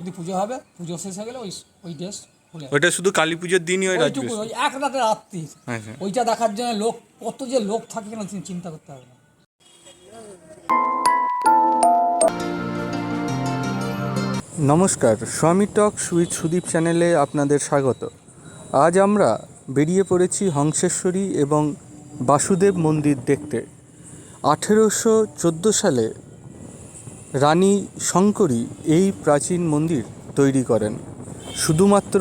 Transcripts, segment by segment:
যদি পুজো হবে পুজো শেষ হয়ে গেলে ওই ওই ড্রেস ওইটা শুধু কালী পুজোর দিনই ওই রাজবেশ ওই এক রাতে রাত্রি। আচ্ছা। ওইটা দেখার জন্য লোক কত যে লোক থাকে কিনা তুমি চিন্তা করতে হবে না। নমস্কার স্বামী টক সুইট সুদীপ চ্যানেলে আপনাদের স্বাগত। আজ আমরা বেরিয়ে পড়েছি হংসেশ্বরী এবং বাসুদেব মন্দির দেখতে। আঠেরোশো চোদ্দ সালে রানী শঙ্করী এই প্রাচীন মন্দির তৈরি করেন। শুধুমাত্র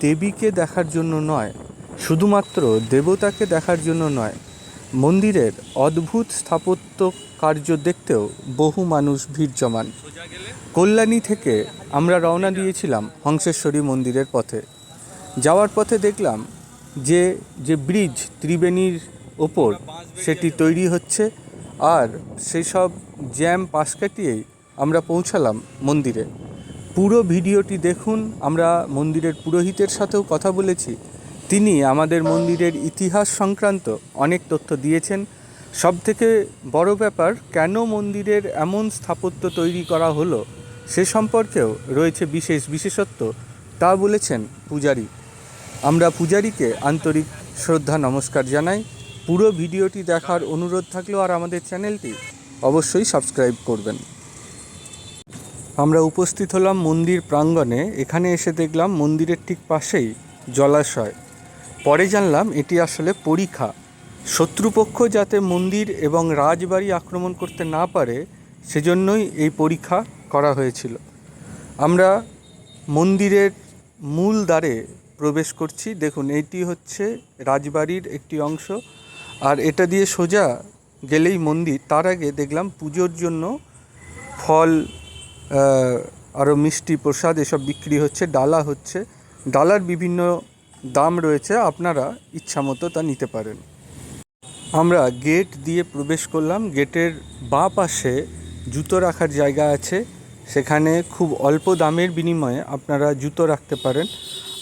দেবীকে দেখার জন্য নয়, শুধুমাত্র দেবতাকে দেখার জন্য নয়, মন্দিরের অদ্ভুত স্থাপত্য কার্য দেখতেও বহু মানুষ ভিড় জমান। কল্যাণী থেকে আমরা রওনা দিয়েছিলাম হংসেশ্বরী মন্দিরের পথে। যাওয়ার পথে দেখলাম যে যে ব্রিজ ত্রিবেণীর ওপর সেটি তৈরি হচ্ছে আর সেই সব জ্যাম পাশ কাটিয়েই আমরা পৌঁছালাম মন্দিরে। পুরো ভিডিওটি দেখুন, আমরা মন্দিরের পুরোহিতের সাথেও কথা বলেছি। তিনি আমাদের মন্দিরের ইতিহাস সংক্রান্ত অনেক তথ্য দিয়েছেন। সবথেকে বড় ব্যাপার, কেন মন্দিরের এমন স্থাপত্য তৈরি করা হলো, সে সম্পর্কেও রয়েছে বিশেষ বিশেষত্ব, তা বলেছেন পূজারী। আমরা পূজারীকে আন্তরিক শ্রদ্ধা, নমস্কার জানাই। পুরো ভিডিওটি দেখার অনুরোধ থাকলেও আর আমাদের চ্যানেলটি অবশ্যই সাবস্ক্রাইব করবেন। আমরা উপস্থিত হলাম মন্দির প্রাঙ্গণে, এখানে এসে দেখলাম মন্দিরের ঠিক পাশেই জলাশয়। পরে জানলাম এটি আসলে পরীক্ষা শত্রুপক্ষ যাতে মন্দির এবং রাজবাড়ি আক্রমণ করতে না পারে, সেজন্যই এই পরীক্ষা করা হয়েছিল। আমরা মন্দিরের মূল দ্বারে প্রবেশ করছি। দেখুন, এটি হচ্ছে রাজবাড়ির একটি অংশ। আর এটা দিয়ে সোজা গেলেই মন্দির। তার আগে দেখলাম পুজোর জন্য ফল আরও মিষ্টি প্রসাদ এসব বিক্রি হচ্ছে, ডালা হচ্ছে। ডালার বিভিন্ন দাম রয়েছে, আপনারা ইচ্ছামতো তা নিতে পারেন। আমরা গেট দিয়ে প্রবেশ করলাম। গেটের বাঁ পাশে জুতো রাখার জায়গা আছে। সেখানে খুব অল্প দামের বিনিময়ে আপনারা জুতো রাখতে পারেন।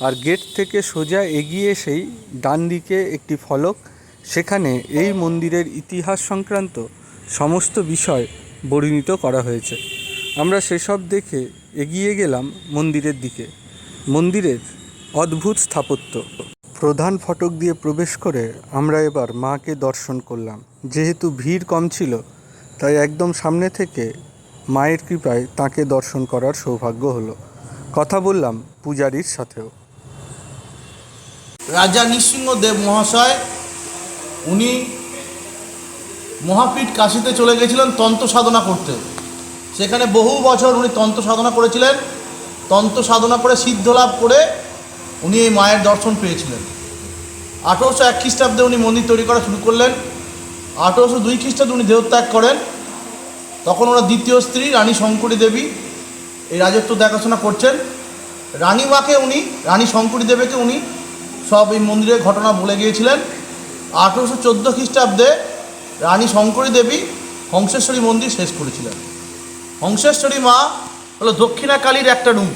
আর গেট থেকে সোজা এগিয়ে এসেই ডান দিকে একটি ফলক সেখানে এই মন্দিরের ইতিহাস সংক্রান্ত সমস্ত বিষয় বর্ণিত করা হয়েছে। আমরা সেসব দেখে এগিয়ে গেলাম মন্দিরের দিকে। মন্দিরের অদ্ভুত স্থাপত্য। প্রধান ফটক দিয়ে প্রবেশ করে আমরা এবার মাকে দর্শন করলাম। যেহেতু ভিড় কম ছিল, তাই একদম সামনে থেকে মায়ের কৃপায় তাকে দর্শন করার সৌভাগ্য হলো। কথা বললাম পূজারীর সাথেও। রাজা নৃসিংহদেব মহাশয় উনি মহাপীঠ কাশিতে চলে গেছিলেন তন্ত্র সাধনা করতে। সেখানে বহু বছর উনি তন্ত্র সাধনা করেছিলেন। তন্ত্র সাধনা করে সিদ্ধ লাভ করে উনি এই মায়ের দর্শন পেয়েছিলেন। আঠেরোশো এক খ্রিস্টাব্দে উনি মন্দির তৈরি করা শুরু করলেন। আঠেরোশো দুই খ্রিস্টাব্দে উনি দেহত্যাগ করেন। তখন ওনার দ্বিতীয় স্ত্রী রানী শঙ্করী দেবী এই রাজত্ব দেখাশোনা করছেন। রানীমাকে উনি, রানী শঙ্করী দেবীকে উনি সব এই মন্দিরের ঘটনা বলে গিয়েছিলেন। আঠেরোশো চোদ্দ খ্রিস্টাব্দে রানী শঙ্করী দেবী হংসেশ্বরী মন্দির শেষ করেছিলেন। হংসেশ্বরী মা হলো দক্ষিণাকালীর একটা রূপ।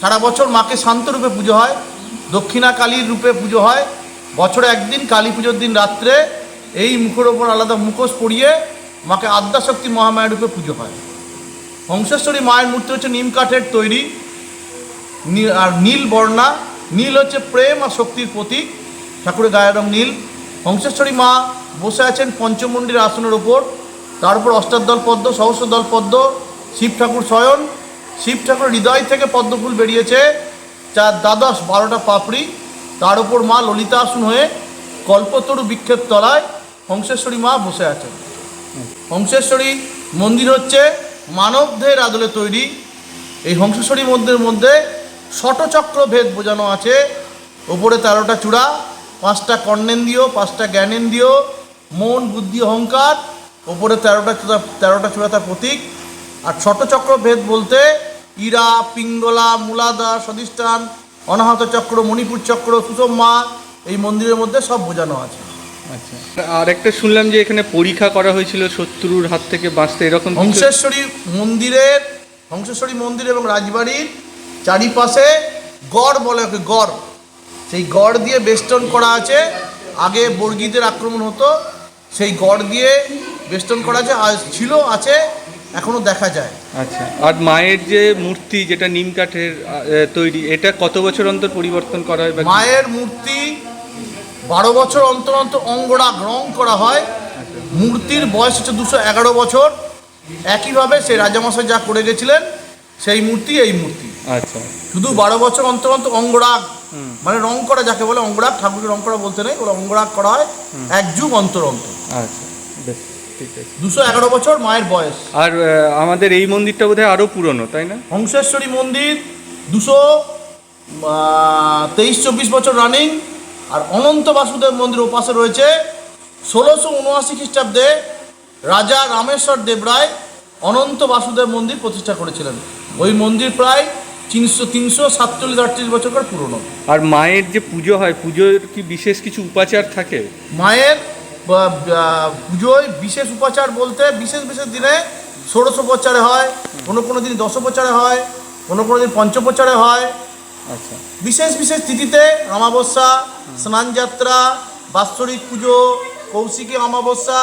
সারা বছর মাকে শান্ত রূপে পুজো হয়, দক্ষিণাকালীর রূপে পুজো হয়। বছরে একদিন, কালী পুজোর দিন রাত্রে এই মুখের ওপর আলাদা মুখোশ পরিয়ে মাকে আদ্যাশক্তি মহামায়া রূপে পুজো হয়। হংসেশ্বরী মায়ের মূর্তি হচ্ছে নিম কাঠের তৈরি আর নীল বর্ণা। নীল হচ্ছে প্রেম আর শক্তির প্রতীক। ঠাকুরের গায়ের রং নীল। হংসেশ্বরী মা বসে আছেন পঞ্চমন্ডির আসনের ওপর। তার উপর অষ্টাদল পদ্ম সহস্রদল পদ্ম, শিব ঠাকুর শয়ন। শিব ঠাকুর হৃদয় থেকে পদ্মফুল বেরিয়েছে। চার দ্বাদশ, বারোটা পাপড়ি। তার উপর মা ললিতা আসন হয়ে কল্পতরু বিক্ষেপ তলায় হংসেশ্বরী মা বসে আছেন। হংসেশ্বরী মন্দির হচ্ছে মানবদের আদলে তৈরি। এই হংসেশ্বরী মন্দিরের মধ্যে ষটচক্র ভেদ বোঝানো আছে। ওপরে তেরোটা চূড়া পাঁচটা কর্ণেন্দ্রিয় পাঁচটা জ্ঞানেন্দ্রিয় মন বুদ্ধি অহংকার ওপরে তেরোটা চূড়া তেরোটা চূড়াতার প্রতীক। আর ষটচক্র ভেদ বলতে ইরা পিঙ্গলা মূলাদা সদিষ্ঠান অনাহত চক্র মণিপুর চক্র সুষমা এই মন্দিরের মধ্যে সব বোঝানো আছে। আচ্ছা। আর একটা শুনলাম যে এখানে পরীক্ষা করা হয়েছিল শত্রুর হাত থেকে বাঁচতে এরকম হংসেশ্বরী মন্দিরের হংসেশ্বরী মন্দির এবং রাজবাড়ির চারিপাশে গড় বলে গড়। সেই গড় দিয়ে বেষ্টন করা আছে। আগে বর্গীদের আক্রমণ হতো সেই গড় দিয়ে বেষ্টন করা আছে আর ছিল আছে এখনও দেখা যায়। আচ্ছা আর মায়ের যে মূর্তি যেটা নিম কাঠের তৈরি এটা কত বছর অন্তর পরিবর্তন করা হয় মায়ের মূর্তি বারো বছর অন্তর অন্তর অঙ্গরাগ রং করা হয়। মূর্তির বয়স হচ্ছে দুশো এগারো বছর। একইভাবে সেই রাজামশাই যা করে গেছিলেন সেই মূর্তি এই মূর্তি। আচ্ছা। শুধু বারো বছর অন্তর অন্তর অঙ্গরাগ। মানে রং করা যাকে বলে অঙ্গরাগ ঠাকুরকে রং করা বলতে নেই ওরা অঙ্গরাগ করা হয় এক যুগ অন্তর অন্তর। আচ্ছা বেশ দুশো এগারো বছর মায়ের বয়স। আর আমাদের এই মন্দিরটা বোধহয় আরও পুরনো তাই না? হংসেশ্বরী মন্দির দুশো তেইশ চব্বিশ বছর রানিং আর অনন্ত বাসুদেব মন্দির ওপাশে রয়েছে ষোলোশো উনআশি খ্রিস্টাব্দে রাজা রামেশ্বর দেবরায় অনন্ত বাসুদেব মন্দির প্রতিষ্ঠা করেছিলেন। ওই মন্দির প্রায় তিনশো তিনশো সাতচল্লিশ আটত্রিশ বছর করে পুরনো। আর মায়ের যে পুজো হয় পুজোর কি বিশেষ কিছু উপাচার থাকে? মায়ের পুজোয় বিশেষ উপাচার বলতে বিশেষ বিশেষ দিনে ষোড়শোপচারে হয় কোনো কোনো দিন দশোপচারে হয় কোনো কোনো দিন পঞ্চপচারে হয়। আচ্ছা। বিশেষ বিশেষ তিথিতে অমাবস্যা স্নানযাত্রা বাৎসরিক পুজো কৌশিকী অমাবস্যা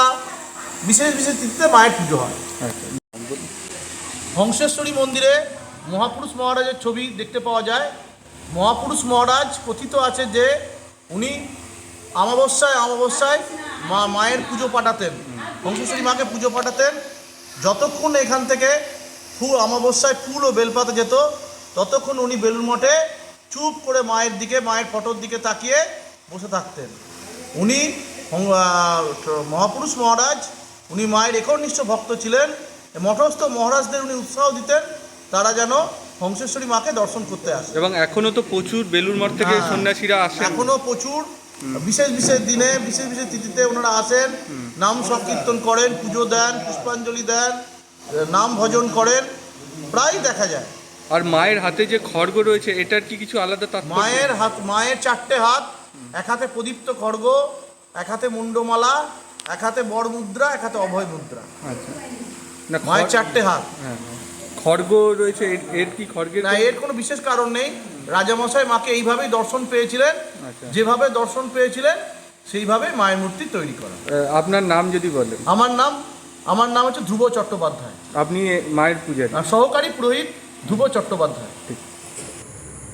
বিশেষ বিশেষ তিথিতে মায়ের পুজো হয়। আচ্ছা। হংসেশ্বরী মন্দিরে মহাপুরুষ মহারাজের ছবি দেখতে পাওয়া যায়। মহাপুরুষ মহারাজ কথিত আছে যে, উনি অমাবস্যায় অমাবস্যায় মা, মায়ের পুজো পাঠাতেন। হংসেশ্বরী মাকে পুজো পাঠাতেন। যতক্ষণ এখান থেকে ফুল, অমাবস্যায় ফুল ও বেলপাতা যেত, ততক্ষণ উনি বেলুর মঠে চুপ করে মায়ের দিকে, মায়ের ফটোর দিকে তাকিয়ে বসে থাকতেন। উনি মহাপুরুষ মহারাজ, উনি মায়ের একনিষ্ঠ ভক্ত ছিলেন। মঠস্থ মহারাজদের উনি উৎসাহ দিতেন। তারা যেন হংসেশ্বরী মাকে দর্শন করতে আসে। এবং এখনও তো প্রচুর বেলুর মঠ থেকে হ্যাঁ। সন্ন্যাসীরা আসেন। এখনও প্রচুর বিশেষ বিশেষ দিনে বিশেষ বিশেষ তিথিতে ওনারা আসেন। নাম সংকীর্তন করেন পুজো দেন পুষ্পাঞ্জলি দেন নাম ভজন করেন প্রায় দেখা যায়। আর মায়ের হাতে যে খড়গ রয়েছে এটার কি কিছু আলাদা তাৎপর্য? মায়ের হাত মায়ের চারটে হাত এক হাতে প্রদীপ্ত খড়গ এক হাতে মুন্ডমালা এক হাতে বড় মুদ্রা এক হাতে অভয় মুদ্রা আচ্ছা। না মায়ের চারটে হাত। হ্যাঁ, হ্যাঁ। খড়গ রয়েছে এর- কি খড়গের না এর কোনো বিশেষ কারণ নেই। রাজামশাই মাকে এইভাবেই দর্শন পেয়েছিলেন। আচ্ছা। যেভাবে দর্শন পেয়েছিলেন সেইভাবে মায়ের মূর্তি তৈরি করা। আপনার নাম যদি বলেন। আমার নাম আমার নাম হচ্ছে ধ্রুব চট্টোপাধ্যায়। আপনি মায়ের পূজারী। সহকারী পুরোহিত ধ্রুব চট্টোপাধ্যায়।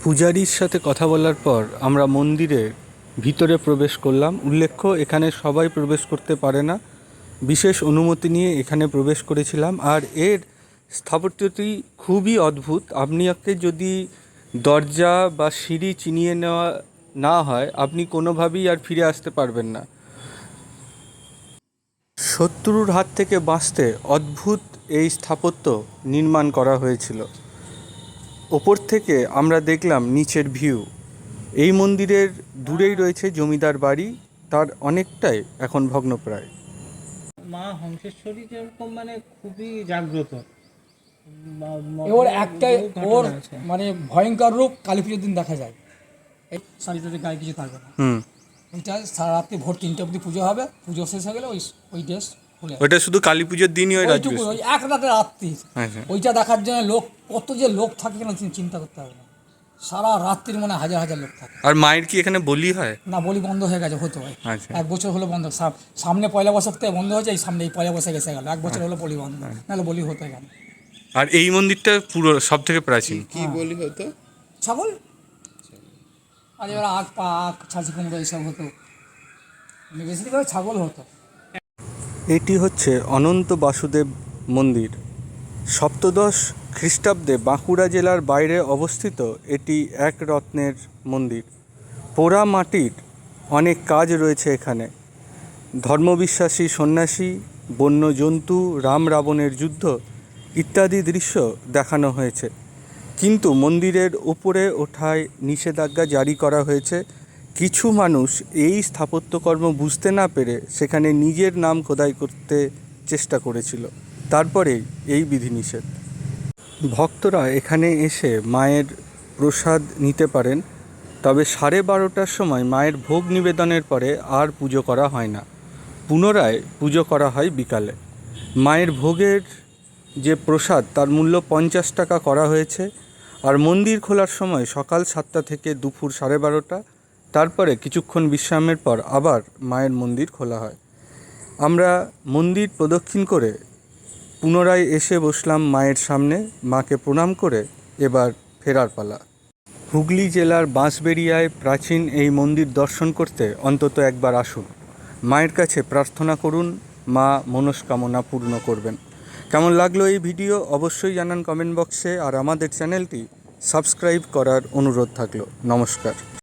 পূজারীর সাথে কথা বলার পর আমরা মন্দিরের ভিতরে প্রবেশ করলাম। উল্লেখ্য এখানে সবাই প্রবেশ করতে পারে না। বিশেষ অনুমতি নিয়ে এখানে প্রবেশ করেছিলাম। আর এর স্থাপত্যটি খুবই অদ্ভুত। আপনিকে যদি দরজা বা সিঁড়ি চিনিয়ে নেওয়া না হয়, আপনি কোনোভাবেই আর ফিরে আসতে পারবেন না। শত্রুর হাত থেকে বাঁচতে অদ্ভুত এই স্থাপত্য নির্মাণ করা হয়েছিল। ওপর থেকে আমরা দেখলাম নিচের ভিউ। এই মন্দিরের দূরেই রয়েছে জমিদার বাড়ি, তার অনেকটাই এখন ভগ্নপ্রায়। মা হংসেশ্বরী যেরকম মানে খুবই জাগ্রত। ওর একটাই ওর মানে ভয়ঙ্কর রূপ কালী পুজোর দিন দেখা যায়। এই শাড়িটাতে গায়ে কিছু থাকবে না। হুম। ওইটা সারা রাত্রি ভোর তিনটে অবধি পুজো হবে পুজো শেষ হয়ে গেলে ওই ওই ড্রেস ওটা শুধু কালী পুজোর দিনই ওই রাজ্য ওই এক রাতে রাত্রি। আচ্ছা। ওইটা দেখার জন্য লোক কত যে লোক থাকে কিনা চিন্তা করতে হবে না। সারা রাত্রির মনে হাজার হাজার লোক থাকে। আর মায়ের কি এখানে বলি হয়? না বলি বন্ধ হয়ে গেছে হতে হয় আচ্ছা। এক বছর হলো বন্ধ সামনে পয়লা বৈশাখ থেকে বন্ধ হয়েছে এই সামনে এই পয়লা বৈশাখ এসে গেল। এক বছর হলো বলি বন্ধ নাহলে বলি হতো এখানে আর এই মন্দিরটা পুরো সব থেকে প্রাচীন। কি বলি হতো ছাগল? আর এবার আখ পা আখ ছাঁচি কুমড়ো এইসব হতো। বেশিরভাগ ছাগল হতো। এটি হচ্ছে অনন্ত বাসুদেব মন্দির। সপ্তদশ খ্রিস্টাব্দে বাঁকুড়া জেলার বাইরে অবস্থিত এটি এক রত্নের মন্দির। পোড়া মাটির অনেক কাজ রয়েছে এখানে। ধর্মবিশ্বাসী সন্ন্যাসী বন্য জন্তু রাম রাবণের যুদ্ধ ইত্যাদি দৃশ্য দেখানো হয়েছে। কিন্তু মন্দিরের উপরে ওঠায় নিষেধাজ্ঞা জারি করা হয়েছে। কিছু মানুষ এই স্থাপত্যকর্ম বুঝতে না পেরে সেখানে নিজের নাম খোদাই করতে চেষ্টা করেছিল। তারপরেই এই বিধিনিষেধ। ভক্তরা এখানে এসে মায়ের প্রসাদ নিতে পারেন, তবে সাড়ে বারোটার সময় মায়ের ভোগ নিবেদনের পরে আর পুজো করা হয় না। পুনরায় পুজো করা হয় বিকালে। মায়ের ভোগের যে প্রসাদ তার মূল্য পঞ্চাশ টাকা করা হয়েছে আর মন্দির খোলার সময় সকাল সাতটা থেকে দুপুর সাড়ে বারোটা, তারপরে কিছুক্ষণ বিশ্রামের পর আবার মায়ের মন্দির খোলা হয়। আমরা মন্দির প্রদক্ষিণ করে পুনরায় এসে বসলাম মায়ের সামনে, মাকে প্রণাম করে এবার ফেরার পালা। হুগলি জেলার বাঁশবেড়িয়ায় প্রাচীন এই মন্দির দর্শন করতে অন্তত একবার আসুন। মায়ের কাছে প্রার্থনা করুন, মা মনস্কামনা পূর্ণ করবেন। কেমন লাগল এই ভিডিও? অবশ্যই জানান কমেন্ট বক্সে আর আমাদের চ্যানেলটি সাবস্ক্রাইব করার অনুরোধ থাকল। নমস্কার।